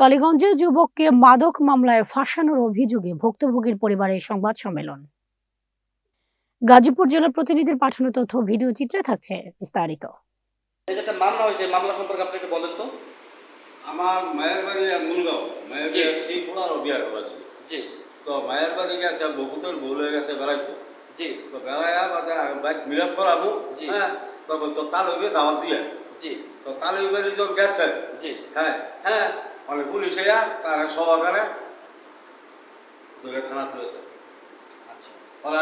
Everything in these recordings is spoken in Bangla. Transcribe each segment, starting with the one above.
কালীগঞ্জে যুবককে মাদক মামলায় ফাঁসানোর অভিযোগে ভুক্তভোগীর পরিবারের সংবাদ সম্মেলন। গাজীপুর জেলা প্রতিনিধির পাঠানো তথ্য ভিডিও চিত্রে থাকছে বিস্তারিত। এই যে একটা মামলা হয়েছে মামলা সম্পর্কে আপনি একটু বলেন তো। আমার মায়ের বাড়ি মুলগাঁও। মায়ের। বাড়ি করেছি। জি। তো মায়ের বাড়ি গেছে বহুতের বউ হয়ে গেছে বেড়াইতো। জি। তো বেড়াইয়া বাদে বাইক মিলাদ করাবো। হ্যাঁ? তো বলতো তাল হইবে দাওয়াত দিয়ে। জি। তো তাল হইবে যখন গেছে। জি। হ্যাঁ? হ্যাঁ? মানে পুলিশ এয়া তারা সহকারে ধরে থানা তুলেছে আচ্ছা।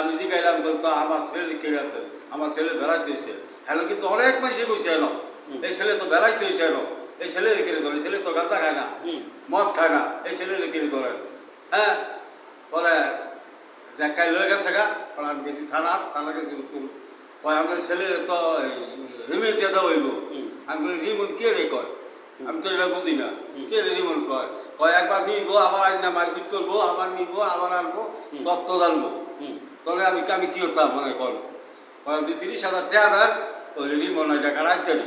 আমি জিগাইলাম বলতো আমার ছেলে কে আছে আমার ছেলে বেড়াইতে হয়েছে হ্যালো কিন্তু অনেক মাসে কইছে এলো। এই ছেলে তো বেড়াইতে হয়েছে এলো। এই ছেলে কিনে ধরে ছেলে তো গাঁজা খায় না মদ খায় না এই ছেলে কিনে ধরেন হ্যাঁ পরে দেখাই লয়ে গেছে গা। পরে আমি গেছি থানা থানা গেছি কয় আমার ছেলে তো রিমেন্ট দেওয়া হইব। আমি রিমন কে রে কয়? আমি তো এটা বুঝি না। কে রিমন কয়? কয় একবার নিবো আবার আজ না মারপিট করব আবার নিবো আবার আনব। তত্ত্ব জানব? তাহলে আমি আমি কি করতাম মনে কর। তিরিশ হাজার টাকা ওই রিমন ওই টাকা রাখতে নি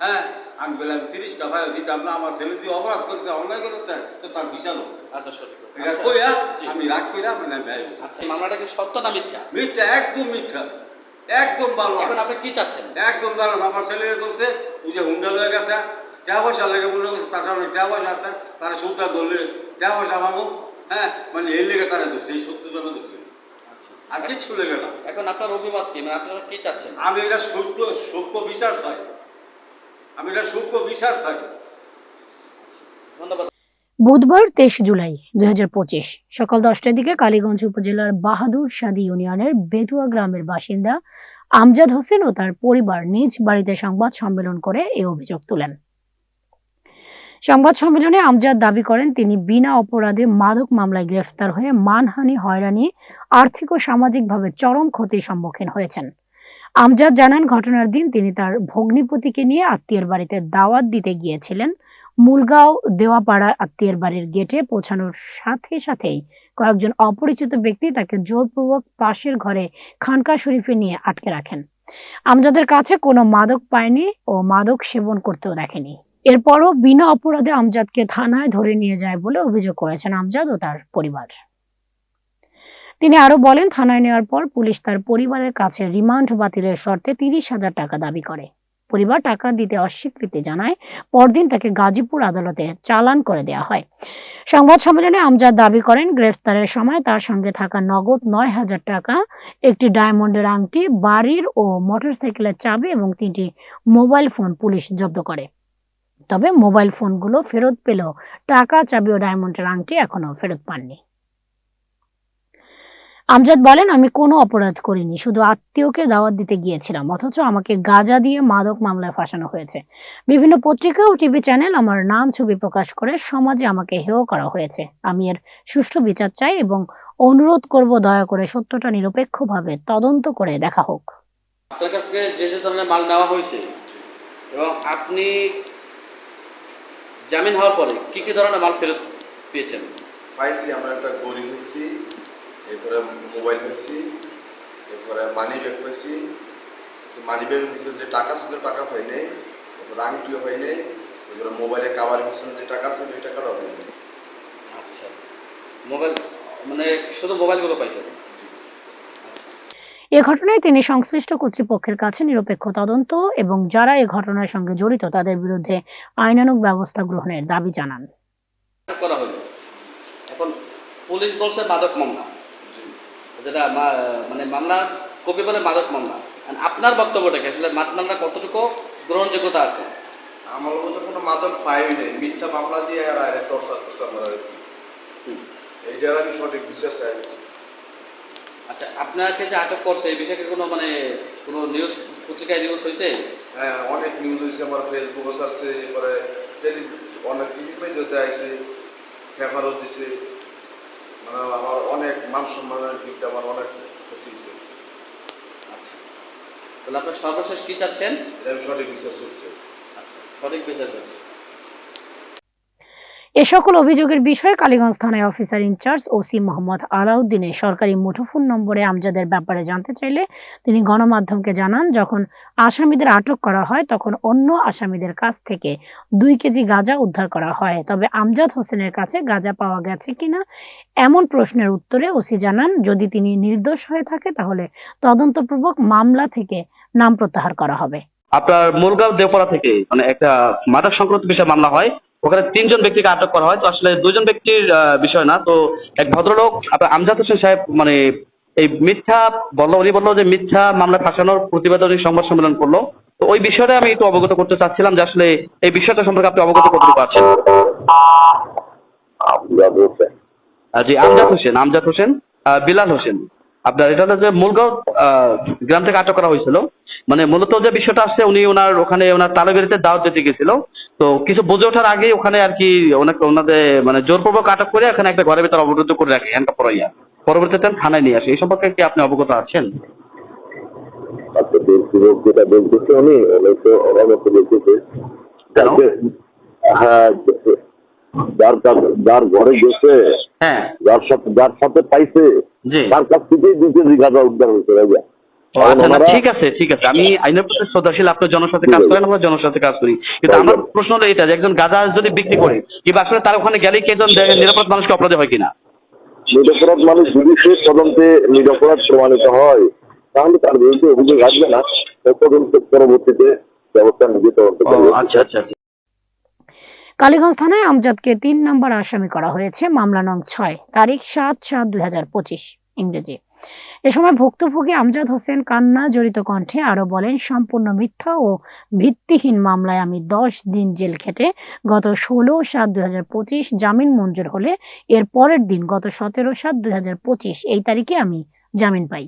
হ্যাঁ আমি বললাম তিরিশ টাকা দিতাম না আমার ছেলে দিয়ে অপরাধ করতে অন্যায় করতে তো তার বিচারও আচ্ছা এটা আচ্ছা, কইয়া। আমি রাগ কইরা মানে ব্যয় আচ্ছা এই সত্য না মিথ্যা? মিথ্যা একদম মিথ্যা একদম ভালো এখন আপনি কি চাচ্ছেন? একদম ভালো আমার ছেলে করছে ওই যে হুন্ডা লয়ে গেছে টাকা পয়সা লেগে মনে করছে তার কারণে টাকা পয়সা আছে তারা সুদটা ধরলে টাকা পয়সা পাবো হ্যাঁ? মানে এই লেগে তারা ধরছে এই সত্যি জন্য ধরছে। আচ্ছা। আর কিচ্ছু লেগে না। এখন আপনার অভিমত কি? মানে আপনারা কি চাচ্ছেন? আমি এটা সূক্ষ্ম সূক্ষ্ম বিচার চাই। আমি এটা সূক্ষ্ম বিচার চাই। ধন্যবাদ। বুধবার তেইশ জুলাই দুই হাজার পঁচিশ সকাল দশটার দিকে কালীগঞ্জ উপজেলার বাহাদুর শাদী ইউনিয়নের বেতুয়া গ্রামের বাসিন্দা আমজাদ হোসেন ও তার পরিবার নিজ বাড়িতে সংবাদ সম্মেলন করে এই অভিযোগ তোলেন। সংবাদ সম্মেলনে আমজাদ দাবি করেন, তিনি বিনা অপরাধে মাদক মামলায় গ্রেফতার হয়ে মানহানি, হয়রানি, আর্থিক ও সামাজিকভাবে চরম ক্ষতির সম্মুখীন হয়েছেন। আমজাদ জানান, ঘটনার দিন তিনি তার ভগ্নিপতিকে নিয়ে আত্মীয়ের বাড়িতে দাওয়াত দিতে গিয়েছিলেন। মুলগাঁও দেওয়াপাড়া আত্মীয়ের বাড়ির গেটে পৌঁছানোর সাথে সাথেই কয়েকজন অপরিচিত ব্যক্তি তাকে জোরপূর্বক পাশের ঘরে খানকা শরীফে নিয়ে আটকে রাখেন। আমজাদের কাছে কোনো মাদক পায়নি ও মাদক সেবন করতেও দেখেনি। এরপরও বিনা অপরাধে আমজাদকে থানায় ধরে নিয়ে যায় বলে অভিযোগ করেছেন আমজাদ ও তার পরিবার। তিনি আরও বলেন, থানায় নেওয়ার পর পুলিশ তার পরিবারের কাছে রিমান্ড বাতিলের শর্তে তিরিশ হাজার টাকা দাবি করে। পরিবার টাকা দিতে অস্বীকৃতি জানায়, পরদিন তাকে গাজীপুর আদালতে চালান করে দেয়া হয়। সংবাদ সম্মেলনে আমজাদ দাবি করেন, গ্রেফতারের সময় তার সঙ্গে থাকা নগদ নয় হাজার টাকা, একটি ডায়মন্ডের আংটি, বাড়ির ও মোটরসাইকেলের চাবি এবং তিনটি মোবাইল ফোন পুলিশ জব্দ করে। তবে মোবাইল ফোনগুলো ফেরত পেলেও টাকা চাবি ও ডায়মন্ডের আংটি এখনও ফেরত পাননি। আমজাদ বলেন, আমি কোনো অপরাধ করিনি, শুধু আত্মীয়কে দাওয়াত দিতে গিয়েছিলাম, অথচ আমাকে গাজা দিয়ে মাদক মামলায় ফাঁসানো হয়েছে। বিভিন্ন পত্রিকা ও টিভি চ্যানেল আমার নাম ছবি প্রকাশ করে সমাজে আমাকে হেয় করা হয়েছে। আমি এর সুষ্ঠু বিচার চাই এবং অনুরোধ করব দয়া করে সত্যটা নিরপেক্ষভাবে তদন্ত করে দেখা হোক। আপনার কাছ থেকে যে যে ধরনের মাল নেওয়া হয়েছে এবং আপনি জামিন হওয়ার পরে কি কি ধরনের মাল ফেরত পেয়েছেন? পাইছি আমরা একটা গড়ি হয়েছি এরপরে মোবাইল হয়েছি এরপরে মানি ব্যাগ পাইছি। মানি ব্যাগের ভিতরে যে টাকা ছিল টাকা পাই নাই এরপরে আংটিও পাই নাই এরপরে মোবাইলে কাভারের পিছনে যে টাকা ছিল ওই টাকাটাও পাই নাই। আচ্ছা। মোবাইল মানে শুধু মোবাইলগুলো পাইছে এ ঘটনায় তিনি সংশ্লিষ্ট কর্তৃপক্ষের কাছে নিরপেক্ষ তদন্ত এবং যারা এ ঘটনার সঙ্গে জড়িত তাদের বিরুদ্ধে আইনানুগ ব্যবস্থা গ্রহণের দাবি জানান। করা হলো। এখন পুলিশ বলছে মাদক মামলা। যেটা মানে মামলা কপি বলে মাদক মামলা। আপনার বক্তব্যটা কি? আসলে মাদক মামলা কতটুকু গ্রহণযোগ্যতা আছে? আমার মধ্যে কোনো মাদক পাই নেই। মিথ্যা মামলা দিয়ে আর টর্চার করছে আমার আর কি। হুম। এইটার আমি সঠিক বিশ্বাস চাইছি আচ্ছা আপনাকে যে আটক করছে এই বিষয়ে কোনো মানে কোনো নিউজ পত্রিকায় নিউজ হয়েছে হ্যাঁ অনেক নিউজ হয়েছে আমার ফেসবুকও ছাড়ছে এরপরে টেলি অনেক টিভি পেজও আইছে পেপারও দিছে। মানে আমার অনেক মান সম্মানের দিক দিয়ে আমার অনেক ক্ষতি হয়েছে আচ্ছা। তাহলে আপনার সর্বশেষ কী চাচ্ছেন? সঠিক বিশ্বাস করছি আচ্ছা সঠিক বিচার চাচ্ছেন এ সকল অভিযোগের বিষয়ে কালীগঞ্জ থানায় officer in charge OC Mohammad আলাউদ্দিনের সরকারি মুঠোফোন নম্বরে আমজাদের ব্যাপারে জানতে চাইলে তিনি গণমাধ্যমকে জানান, যখন আসামিদের আটক করা হয় তখন অন্য আসামিদের কাছ থেকে দুই কেজি গাঁজা উদ্ধার করা হয়। তবে আমজাদ হোসেনের কাছে গাঁজা পাওয়া গেছে কিনা এমন প্রশ্নের উত্তরে ওসি জানান, যদি তিনি নির্দোষ হয়ে থাকে তাহলে তদন্তপূর্বক মামলা থেকে নাম প্রত্যাহার করা হবে। আপনার মুরগাঁও দেওপাড়া থেকে মানে একটা মাদক সংক্রান্ত বিষয়ে মামলা হয়। ওখানে তিনজন ব্যক্তিকে আটক করা হয়। তো আসলে দুজন ব্যক্তির বিষয় না। তো এক ভদ্রলোক আপনার আমজাদ হোসেন সাহেব মানে এই মিথ্যা বলল উনি বলল যে মিথ্যা মামলা ফাঁসানোর প্রতিবাদে উনি সংবাদ সম্মেলন করল। তো ওই বিষয়টা আমি একটু অবগত করতে চাচ্ছিলাম যে আসলে এই বিষয়টা সম্পর্কে আপনি অবগত করতে পারছেন জি আমজাদ হোসেন আমজাদ হোসেন বিলাল হোসেন। আপনার এটা যে মুলগাঁও আহ, গ্রাম থেকে আটক করা হয়েছিল। মানে মূলত যে বিষয়টা আসছে উনি ওনার ওখানে ওনার তালেবেরিতে দাওয়াত দিতে গেছিল। তো কিছু বুঝে ওঠার আগে ওখানে আর কি ওনাকে ওনাদের মানে জোরপূর্বক আটক করে এখানে একটা ঘরের ভিতরে অবরুদ্ধ করে রাখে হ্যান্ডকাপ পরাইয়া। পরবর্তীতে থানায় নিয়ে আসে। এই সম্পর্কে কি আপনি অবগত আছেন? আচ্ছা যেটা বলতেছে উনি উনি তো ওরা বলতেছে হ্যাঁ যার কাছে যার ঘরে গেছে হ্যাঁ। যার সাথে যার সাথে পাইছে তার কাছ থেকেই দুই কেজি গাঁজা উদ্ধার হয়েছে রাজা। ঠিক আছে ঠিক আছে। আমি আইনের প্রতি শ্রদ্ধাশীল আপনার জনসাথে কাজ করেন আমরা জনসাথে কাজ করি। কিন্তু আমার প্রশ্ন হলো এটা যে একজন গাঁজা যদি বিক্রি করে কিংবা আসলে তার ওখানে গেলেই কি একজন নিরাপদ মানুষকে অপরাধী হয় কিনা? নিরপরাধ মানুষ যদি সে তদন্তে নিরপরাধ প্রমাণিত হয় তাহলে তার বিরুদ্ধে অভিযোগ আসবে না। তদন্ত পরবর্তীতে ব্যবস্থা নিজে তদন্ত করবে। আচ্ছা আচ্ছা আচ্ছা। কালীগঞ্জ থানায় আমজাদকে তিন নম্বর আসামি করা হয়েছে মামলা নং ছয় তারিখ সাত সাত দুই হাজার পঁচিশ ইংরেজি। এ সময় ভুক্তভোগী আমজাদ হোসেন কান্না জড়িত কণ্ঠে আরও বলেন, সম্পূর্ণ মিথ্যা ও ভিত্তিহীন মামলায় আমি দশ দিন জেল খেটে গত ষোলো সাত দুই জামিন মঞ্জুর হলে এর পরের দিন গত সতেরো সাত দুই এই তারিখে আমি জামিন পাই।